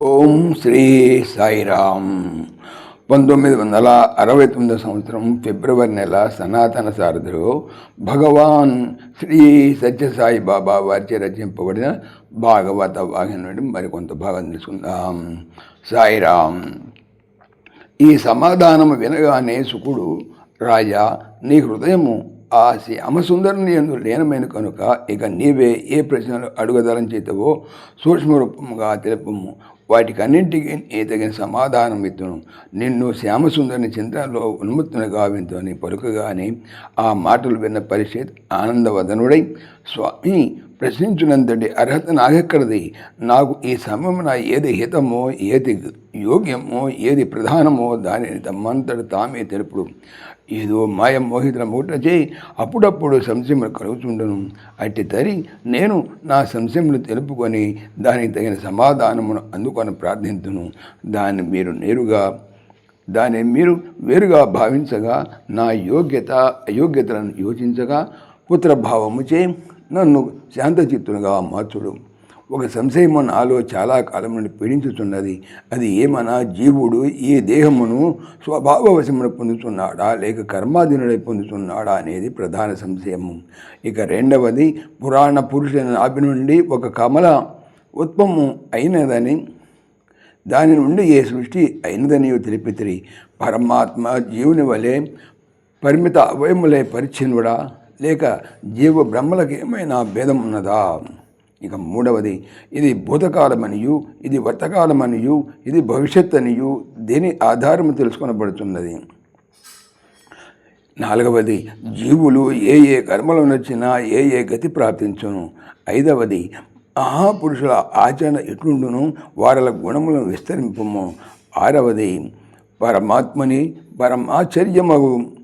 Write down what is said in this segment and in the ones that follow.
ఓం శ్రీ సాయిరామ్. పంతొమ్మిది వందల అరవై తొమ్మిదో సంవత్సరం ఫిబ్రవరి నెల సనాతన సారథిలో భగవాన్ శ్రీ సత్యసాయి బాబా వారిచే రచింపబడిన భాగవత వాహిని నుండి మరికొంత భాగం తెలుసుకుందాం సాయిరామ్ ఈ సమాధానము వినగానే సుకుడు రాజా నీ హృదయము ఆ శ్యామసుందరుని ఎందు లీనమైన కనుక ఇక నీవే ఏ ప్రశ్నలు అడుగదలం చేతవో సూక్ష్మరూపముగా తెలుపము. వాటికన్నింటికి నీ తగిన సమాధానం ఇత్తును నిన్ను శ్యామసుందరిని చింతనలో ఉన్మత్తుని గావింతోని పలుకగానే ఆ మాటలు విన్న పరిషత్ ఆనందవదనుడై స్వామి ప్రశ్నించినంతటి అర్హత నాకెక్కడది? నాకు ఈ సమయమున ఏది హితమో ఏది యోగ్యమో ఏది ప్రధానమో దానిని తమ్మంతట తామే తెలుపుడు. ఏదో మాయ మోహితుల మూటచే అప్పుడప్పుడు సంశయములు కలుగుతుండను అట్టి తరి నేను నా సంశయములు తెలుపుకొని దానికి తగిన సమాధానమును అందుకొని ప్రార్థించును దాన్ని మీరు నేరుగా దాన్ని మీరు వేరుగా భావించగా నా యోగ్యత అయోగ్యతలను యోచించగా పుత్రభావముచే నన్ను శాంతచిత్తునిగా మార్చుడు. ఒక సంశయము నాలో చాలా కాలం నుండి పీడించుతున్నది. అది ఏమన్నా జీవుడు ఈ దేహమును స్వభావవశమును పొందుతున్నాడా? లేక కర్మాధీనుడై పొందుతున్నాడా అనేది ప్రధాన సంశయము. ఇక రెండవది పురాణ పురుషుల నాభి నుండి ఒక కమల ఉత్పము అయినదని దాని నుండి ఏ సృష్టి అయినదని తెలిపితిరి. పరమాత్మ జీవుని వలె పరిమిత అవయములై పరిచ్ఛిన్నుడా? లేక జీవ బ్రహ్మలకు ఏమైనా భేదం ఉన్నదా ఇక మూడవది ఇది భూతకాలమనియు ఇది వర్తకాలమనియు ఇది భవిష్యత్ అనియు దేని ఆధారము తెలుసుకొనబడుతున్నది నాలుగవది జీవులు ఏ ఏ కర్మలు నచ్చినా ఏ ఏ గతి ప్రాప్తించును. ఐదవది మహాపురుషుల ఆచరణ ఎట్లుండును? వారల గుణములను విస్తరింపము. ఆరవది పరమాత్మని పరమాశ్చర్యమగు.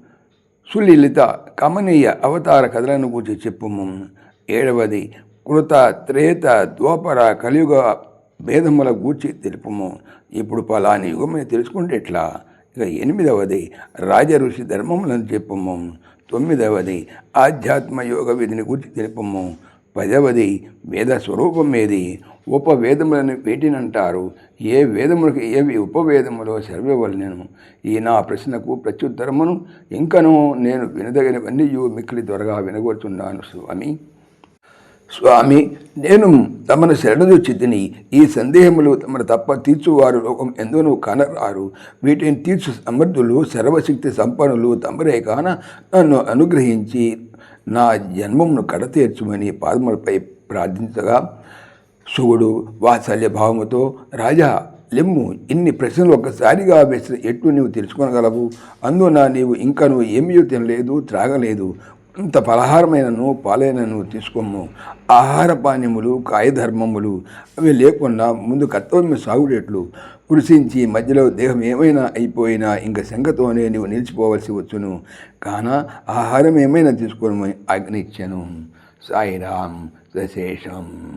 సులీలిత కమనీయ అవతార కథలను గురించి చెప్పుము. ఏడవది కృత త్రేత ద్వాపర కలియుగ భేదముల గూర్చి తెలుపుము. ఇప్పుడు పలాని యుగమని తెలుసుకుంటే ఎట్లా? ఇక ఎనిమిదవది రాజఋషి ధర్మములను చెప్పుము. తొమ్మిదవది ఆధ్యాత్మ యోగ విధిని గురించి తెలుపము. పదవది వేద స్వరూపం ఏది? ఉపవేదములని వేటినంటారు? ఏ వేదములకు ఏవి ఉపవేదములో సెలవివ్వలేను? ఈ నా ప్రశ్నకు ప్రత్యుత్తరమును ఇంకనూ నేను వినదగినవన్నీ మిక్కిలి త్వరగా వినగొడుతున్నాను స్వామి. స్వామి నేను తమను శరణు చిద్దిని ఈ సందేహములు తమను తప్ప తీర్చువారు లోకం ఎందునూ కనరారు? వీటిని తీర్చు సమర్థులు సర్వశక్తి సంపన్నులు తమరే కాన నన్ను అనుగ్రహించి నా జన్మమును కడతీర్చుమని పాదములపై ప్రార్థించగా శివుడు వాత్సల్య భావముతో రాజా లెమ్ము ఇన్ని ప్రశ్నలు ఒక్కసారిగా వేసిన ఎట్లు నీవు తెలుసుకోగలవు అందున నీవు ఇంకా నువ్వు ఏమీ తినలేదు త్రాగలేదు. ఇంత పలహారమైనను పాలైనను తీసుకోము. ఆహార పానీయములు కాయధర్మములు అవి లేకుండా ముందు కర్తవ్యం సాగుడేట్లు కృషించి మధ్యలో దేహం ఏమైనా అయిపోయినా ఇంకా శంకతోనే నీవు నిలిచిపోవలసి వచ్చును. కాన ఆహారం ఏమైనా తీసుకోమని ఆజ్ఞించాను సాయిరాం సశేషం.